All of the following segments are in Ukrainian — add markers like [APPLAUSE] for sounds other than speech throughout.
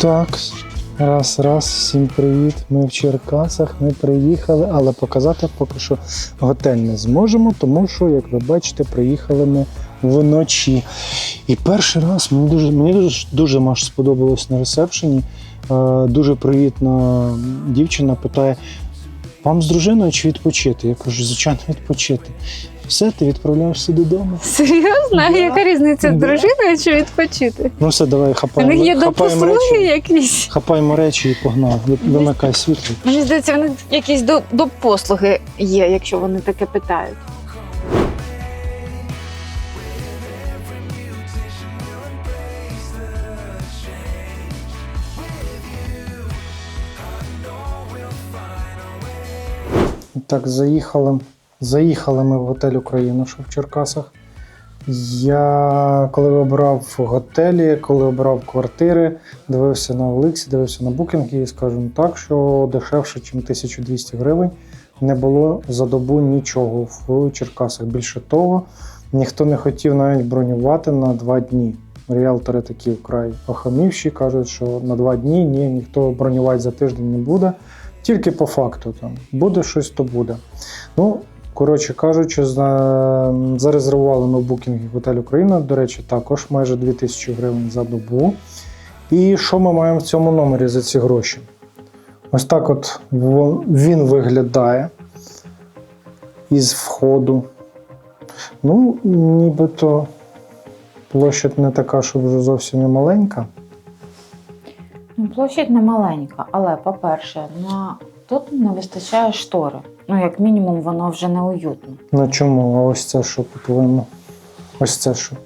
Так, раз, раз, всім привіт. Ми в Черкасах, ми приїхали, але показати поки що готель не зможемо, тому що, як ви бачите, приїхали ми вночі. І перший раз мені дуже мені дуже, дуже Маш, сподобалось на ресепшені. Е, дуже привітна дівчина питає: вам з дружиною чи відпочити? Я кажу, звичайно, відпочити. Все, ти відправляєшся додому. Серйозно? Да. яка різниця з Да. дружиною чи відпочити? Ну все, давай У них є хапаємо допослуги речі. якісь. Хапаємо речі і погнав. Вимикай світло. Мені здається, в них якісь до- допослуги є, якщо вони таке питають. Так, заїхали. Заїхали ми в готель Україна, що в Черкасах. Я коли обирав готелі, коли обирав квартири, дивився на Оликсі, дивився на букінги і скажу ну так, що дешевше, ніж 1200 гривень, не було за добу нічого в Черкасах. Більше того, ніхто не хотів навіть бронювати на два дні. Ріалтори такі вкрай охамівші, кажуть, що на два дні ні, ніхто бронювати за тиждень не буде. Тільки по факту там буде щось, то буде. Ну, коротше кажучи, зарезервували ми в готель Україна. До речі, також майже 2000 гривень за добу. І що ми маємо в цьому номері за ці гроші? Ось так от він виглядає із входу. Ну, нібито площадь не така, щоб вже зовсім і маленька. Ну, площадь не маленька, але, по-перше, на... тут не вистачає штори. Ну, як мінімум, воно вже не уютно. Ну чому? А ось це що по-твоєму? Ось це що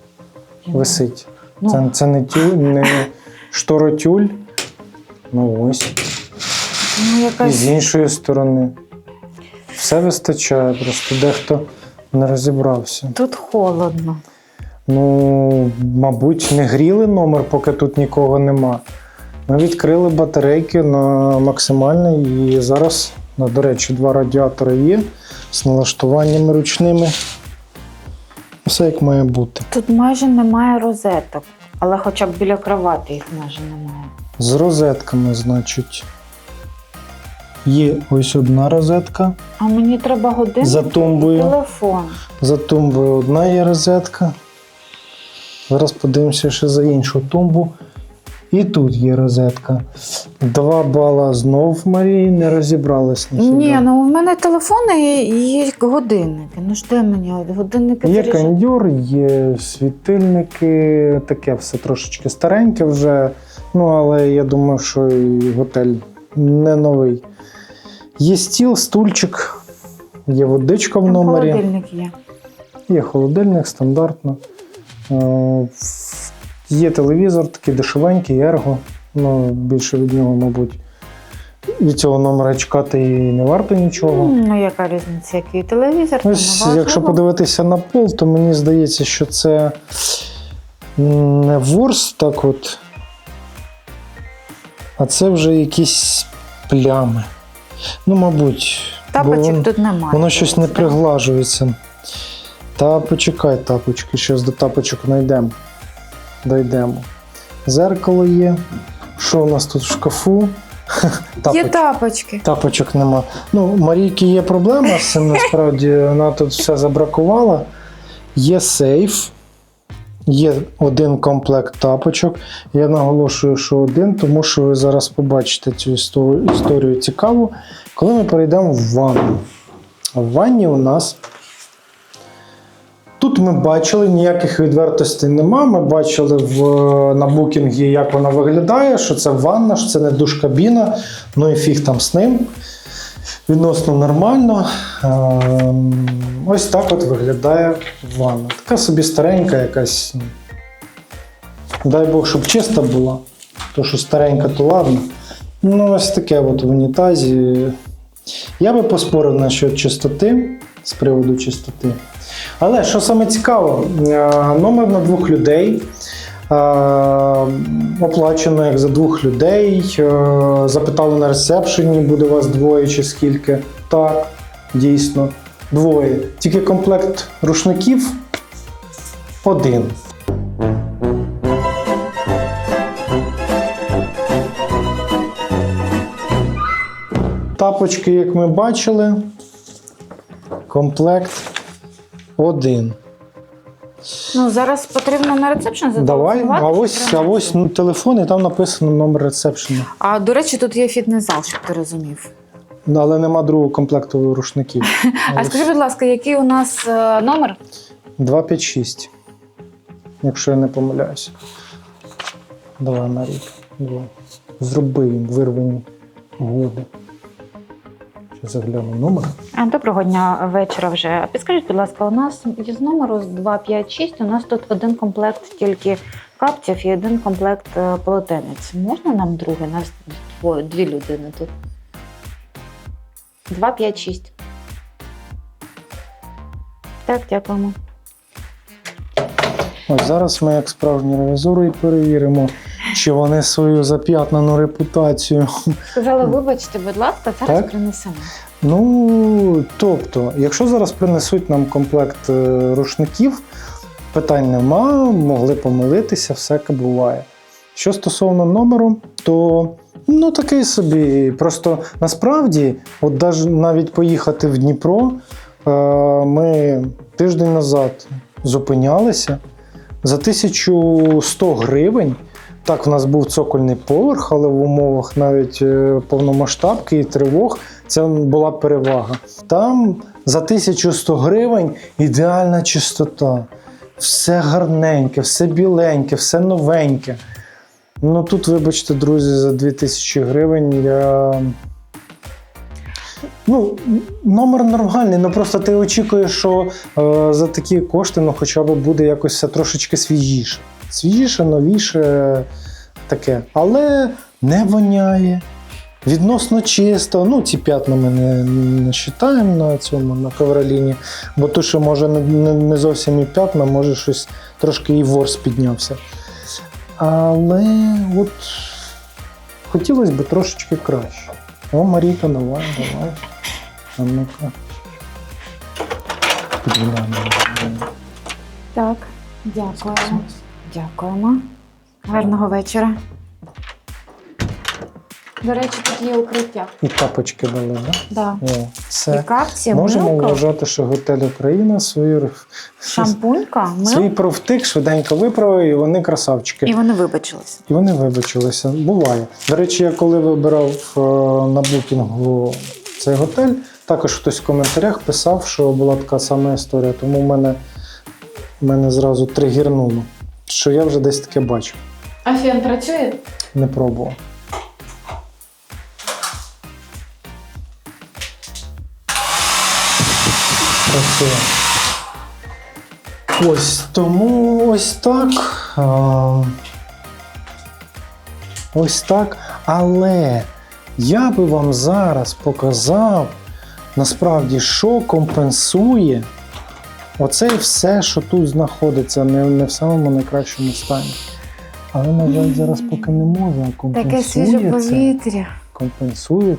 висить. Ну, Це, це не тюль, не шторотюль. Ну ось. ну, І з іншої сторони. Все вистачає, просто дехто не розібрався. Тут холодно. Ну, мабуть, не гріли номер, поки тут нікого нема. Ми відкрили батарейки на максимальний і зараз, ну, до речі, два радіатори є з налаштуваннями ручними. Все як має бути. Тут майже немає розеток, але хоча б біля кровати їх майже немає. З розетками, значить. Є ось одна розетка. А мені треба годинник За і тумбою. телефон. За тумбою одна є розетка. Зараз подивимося ще за іншу тумбу. І тут є розетка. Два бала знов Марії не розібрались ніфіга. Ні, ну в мене телефони і є годинники. Ну ж де мені годинники Є заряджати? кондьор, є світильники, таке все трошечки стареньке вже. Ну, але я думаю, що і готель не новий. Є стіл, стульчик, є водичка в Там номері. холодильник є. Є холодильник стандартно. Е, Є телевізор, такий дешевенький, ерго. Ну, більше від нього, мабуть, від цього номера чекати і не варто нічого. Ну, яка різниця, який телевізор? Ось, якщо подивитися на пол, то мені здається, що це не ворс так от, а це вже якісь плями. Ну, мабуть, бо Тапочок вон- тут немає. Воно щось не приглажується. Та почекай, тапочки, щось до тапочок знайдемо. Дойдемо. Зеркало є. Що у нас тут в шкафу? [LAUGHS] Є тапочки. Тапочок нема. Ну, Марійки є проблема з цим насправді. Вона тут все забракувала. Є сейф, є один комплект тапочок. Я наголошую, що один, тому що ви зараз побачите цю історію, цікаву, коли ми перейдемо в ванну. В ванні у нас. Тут ми бачили, ніяких відвертостей нема. Ми бачили в, на букінгі, як вона виглядає, що це ванна, що це не душ-кабіна. Ну і фіг там з ним. Відносно нормально. Ем, Ось так от виглядає ванна. Така собі старенька якась. Дай Бог, щоб чиста була. То, що старенька, то ладно. Ну, ось таке от в унітазі. Я би поспорив насчет чистоти, з приводу чистоти. Але що саме цікаво, е, номер на двох людей е, оплачено як за двох людей. Е, запитали на ресепшені, буде у вас двоє чи скільки. Так, дійсно, двоє. Тільки комплект рушників один. Тапочки, як ми бачили, комплект один. Ну, зараз потрібно на рецепшн Давай, а ось, а ось ну, телефон, і там написано номер ресепшену. А до речі, тут є фітнес-зал, щоб ти розумів. Ну, Але нема другого комплекту рушників. [LAUGHS] А скажи, будь ласка, який у нас е, номер? 256. Якщо я не помиляюся. Давай, Марік. Зроби їм вирвані годи. Що загляну номер. Доброго дня вечора вже. Підскажіть, будь ласка, у нас з номеру з 256 у нас тут один комплект тільки капців і один комплект е, полотенець. Можна нам другий? У нас двоє, дві людини тут. 256. Так, дякуємо. Ось зараз ми, як справжні ревізори, перевіримо, чи вони свою зап'ятнану репутацію. Сказали, вибачте, будь ласка, зараз Так. принесемо. Ну, тобто, якщо зараз принесуть нам комплект е, рушників, питань нема, могли помилитися, всяке буває. Що стосовно номеру, то ну такий собі. Просто насправді, от навіть поїхати в Дніпро, е, ми тиждень назад зупинялися за 1100 гривень. Так, в нас був цокольний поверх, але в умовах навіть е, повномасштабки і тривог це була перевага. Там за 1100 гривень ідеальна чистота. Все гарненьке, все біленьке, все новеньке. Ну тут, вибачте, друзі, за 2000 гривень я. Ну, номер нормальний, ну просто ти очікуєш, що е, за такі кошти ну, хоча б буде якось все трошечки свіжіше. Свіжіше, новіше, таке. Але не воняє. Відносно чисто. Ну, ці п'ятна ми не, не вважаємо на цьому, на ковроліні. Бо то, що може не, не, зовсім і п'ятна, може щось трошки і ворс піднявся. Але от хотілося б трошечки краще. О, Маріка, давай, давай. А ну-ка. Так, дякуємо. Дякуємо. Гарного вечора. До речі, тут є укриття. І тапочки дали, так? Да. Да? О, І капці, Можемо милка, вважати, що готель Україна свою, шампунька, [LAUGHS] свій мил. профтик швиденько виправив, і вони красавчики. І вони вибачились. І вони вибачилися. Буває. До речі, я коли вибирав е, на букінгу цей готель, також хтось в коментарях писав, що була така сама історія. Тому в мене, в мене зразу тригірнуло, що я вже десь таке бачив, А фен працює? не пробував. Працює. Ось тому ось так. А, ось так. Але я би вам зараз показав насправді, що компенсує оце і все, що тут знаходиться, не, не в самому найкращому стані. Але, на жаль, зараз поки не можу, а Таке свіже компенсує повітря. компенсує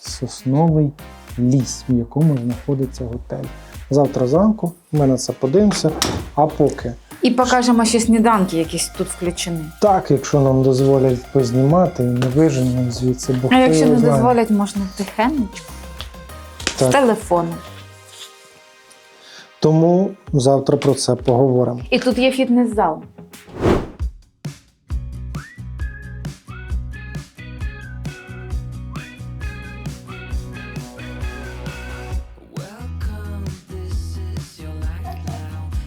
сосновий ліс, в якому знаходиться готель. Завтра зранку ми на це подивимося. А поки І покажемо ще сніданки, якісь тут включені. так, якщо нам дозволять познімати, і не виженемо звідси, бо А хто якщо його не знає. дозволять, можна тихенечко. З Так. телефону. Тому завтра про це поговоримо. І тут є фітнес-зал.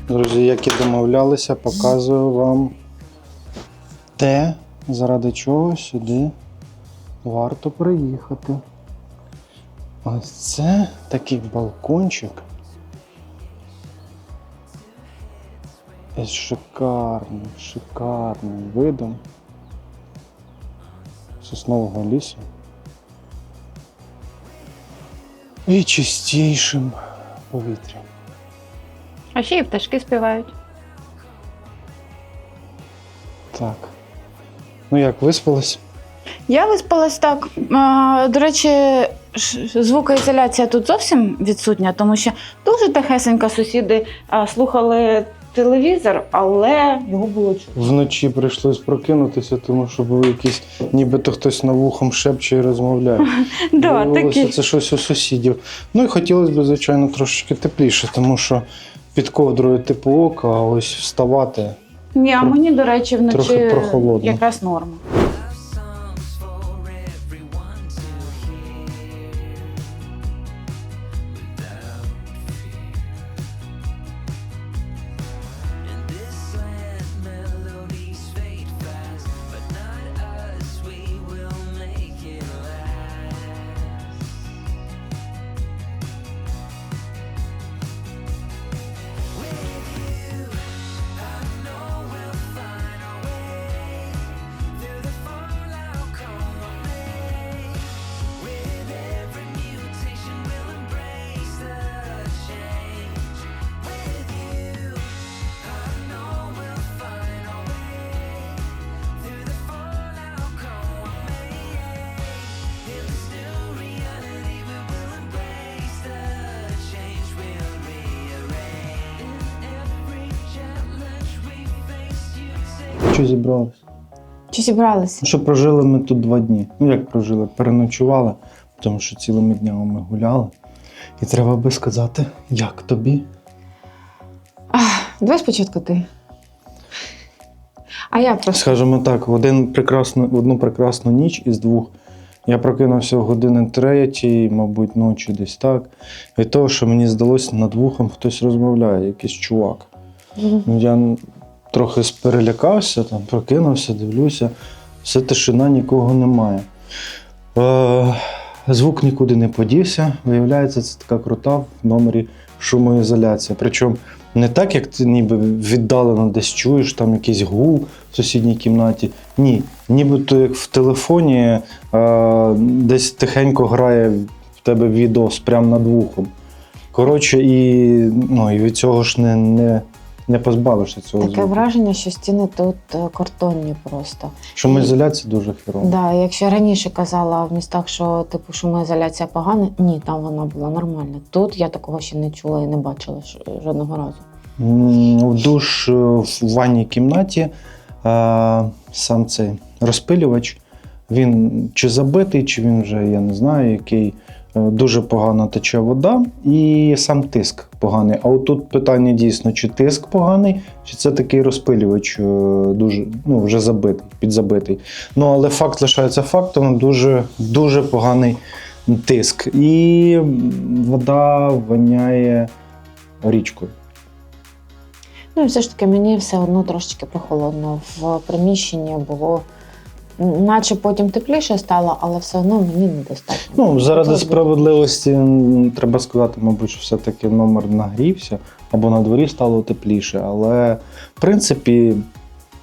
Друзі, як і домовлялися, показую вам те, заради чого сюди варто приїхати. Ось це такий балкончик. Із шикарним, шикарним видом соснового лісу. І чистішим повітрям. А ще і пташки співають. Так. Ну як, виспались? Я виспалась так. А, до речі, звукоізоляція тут зовсім відсутня, тому що дуже тихесенько сусіди а, слухали телевізор, але його було чути. Вночі прийшлось прокинутися, тому що був якийсь, нібито хтось на вухом шепче і розмовляє. [LAUGHS] Да, Виявилося, такий. це щось у сусідів. Ну і хотілося б, звичайно, трошечки тепліше, тому що під ковдрою типу ока, а ось вставати. Ні, а мені, до речі, вночі Трохи прохолодно. якраз норма. Take. Що зібралися? Чи зібралися? Що прожили ми тут два дні. Ну як прожили? Переночували, тому що цілими днями ми гуляли. І треба би сказати, як тобі? Давай спочатку ти. А я просто. Скажімо так, в один прекрасну, в одну прекрасну ніч із двох я прокинувся в години третій, мабуть, ночі десь так. Від того, що мені здалося, над вухом хтось розмовляє, якийсь чувак. Ну, я н- трохи перелякався, там, прокинувся, дивлюся, все тишина, нікого немає. Е, звук нікуди не подівся. Виявляється, це така крута в номері шумоізоляція. Причому не так, як ти ніби віддалено десь чуєш, там якийсь гул в сусідній кімнаті. Ні, нібито як в телефоні е, десь тихенько грає в тебе відео прямо над вухом. Коротше, і, ну, і від цього ж не, не, не позбавишся цього Таке звуку. враження, що стіни тут е, картонні просто. Шумоізоляція дуже хірово. Да, якщо раніше казала в містах, що типу шумоізоляція погана, ні, там вона була нормальна. Тут я такого ще не чула і не бачила жодного разу. В душ е, в ванній кімнаті е, сам цей розпилювач. Він чи забитий, чи він вже, я не знаю, який. Е, Дуже погано тече вода і сам тиск поганий. А отут питання дійсно, чи тиск поганий, чи це такий розпилювач е, дуже ну, вже забитий, підзабитий. Ну, але факт лишається фактом, дуже, дуже поганий тиск. І вода воняє річкою. Ну і все ж таки мені все одно трошечки прохолодно. В приміщенні було, наче потім тепліше стало, але все одно мені недостатньо. Ну, заради справедливості треба сказати, мабуть, що все-таки номер нагрівся або на дворі стало тепліше. Але в принципі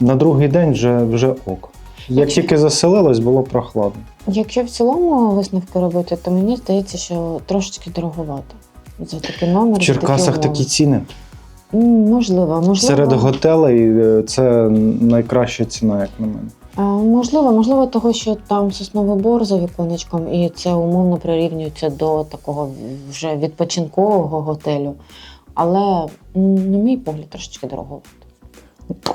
на другий день вже, вже ок. Як Якщо- тільки заселилось, було прохладно. Якщо в цілому висновки робити, то мені здається, що трошечки дороговато. За такий номер. В такі Черкасах такі ціни. Можливо, можливо. Серед готелей е, це найкраща ціна, як на мене. Можливо, можливо, того, що там сосновий бор за віконечком, і це умовно прирівнюється до такого вже відпочинкового готелю. Але, на мій погляд, трошечки дорого.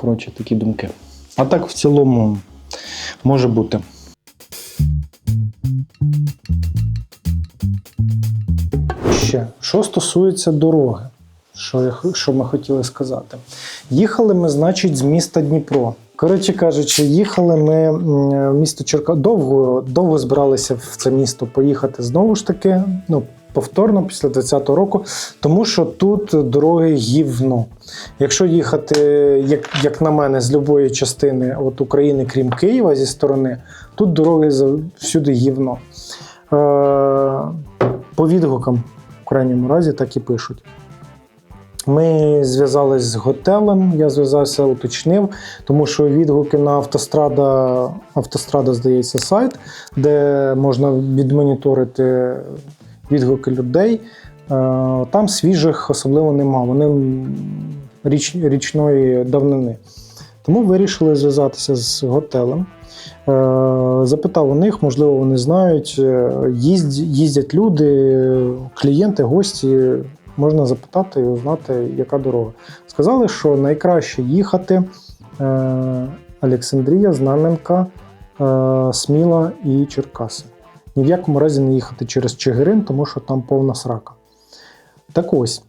Коротше, такі думки. А так, в цілому, може бути. Ще, що стосується дороги, що, я, що ми хотіли сказати. Їхали ми, значить, з міста Дніпро. Коротше кажучи, їхали ми в місто Черка. Довго, довго збиралися в це місто поїхати знову ж таки. Ну, повторно після 20-го року, тому що тут дороги гівно. Якщо їхати, як, як на мене, з будь-якої частини от України, крім Києва, зі сторони, тут дороги всюди гівно. Е, по відгукам, в крайньому разі, так і пишуть. Ми зв'язались з готелем, я зв'язався, уточнив, тому що відгуки на автострада, автострада, здається, сайт, де можна відмоніторити відгуки людей. Е, Там свіжих особливо нема. Вони річ, річної давнини. Тому вирішили зв'язатися з готелем. Е, Запитав у них, можливо, вони знають. е, їздять люди, клієнти, гості. Можна запитати і узнати, яка дорога. Сказали, що найкраще їхати е, Олександрія, Знам'янка, е, Сміла і Черкаси. Ні в якому разі не їхати через Чигирин, тому що там повна срака. Так ось,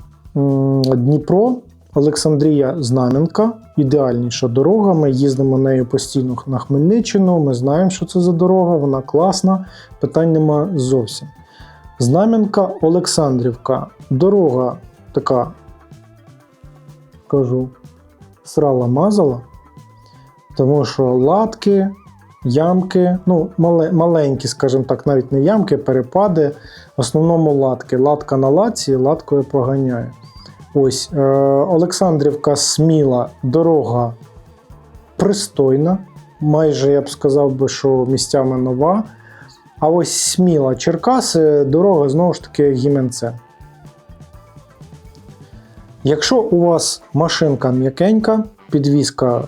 Дніпро, Олександрія, Знам'янка, ідеальніша дорога. Ми їздимо нею постійно на Хмельниччину. Ми знаємо, що це за дорога, вона класна, питань нема зовсім. Знам'янка, Олександрівка. Дорога така, кажу, срала мазала, тому що латки, ямки, ну, мале, маленькі, скажімо так, навіть не ямки, перепади. В основному латки. Латка на латці, латкою поганяє. Ось е, Олександрівка Сміла, дорога пристойна. Майже я б сказав би, що місцями нова. А ось Сміла, Черкаси, дорога знову ж таки гіменце. Якщо у вас машинка м'якенька, підвізка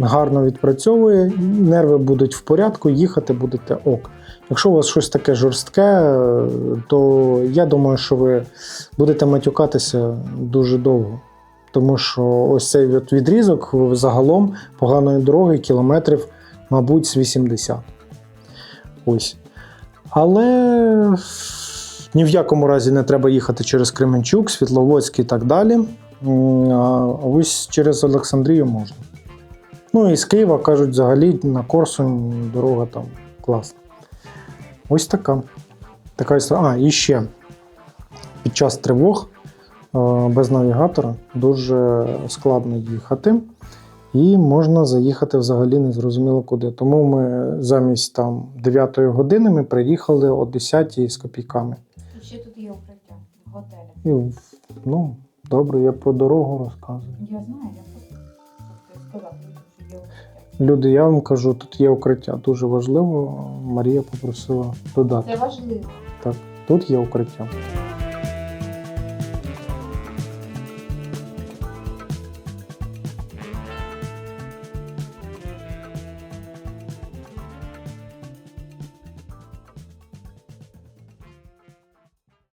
гарно відпрацьовує, нерви будуть в порядку, їхати будете ок. Якщо у вас щось таке жорстке, е, то я думаю, що ви будете матюкатися дуже довго. Тому що ось цей відрізок загалом поганої дороги кілометрів, мабуть, з 80. Ось. Але ні в якому разі не треба їхати через Кременчук, Світловодськ і так далі. А ось через Олександрію можна. Ну і з Києва кажуть, взагалі на Корсунь дорога там класна. Ось така. така історія. А, і ще під час тривог е, без навігатора дуже складно їхати. І можна заїхати взагалі незрозуміло куди. Тому ми замість там 9 години ми приїхали о 10 з копійками. Ще тут є укриття в готелі. І, ну, добре, я про дорогу розказую. Я знаю, я просто сказав, що є укриття. Люди, я вам кажу, тут є укриття. Дуже важливо. Марія попросила додати. Це важливо. Тут є укриття.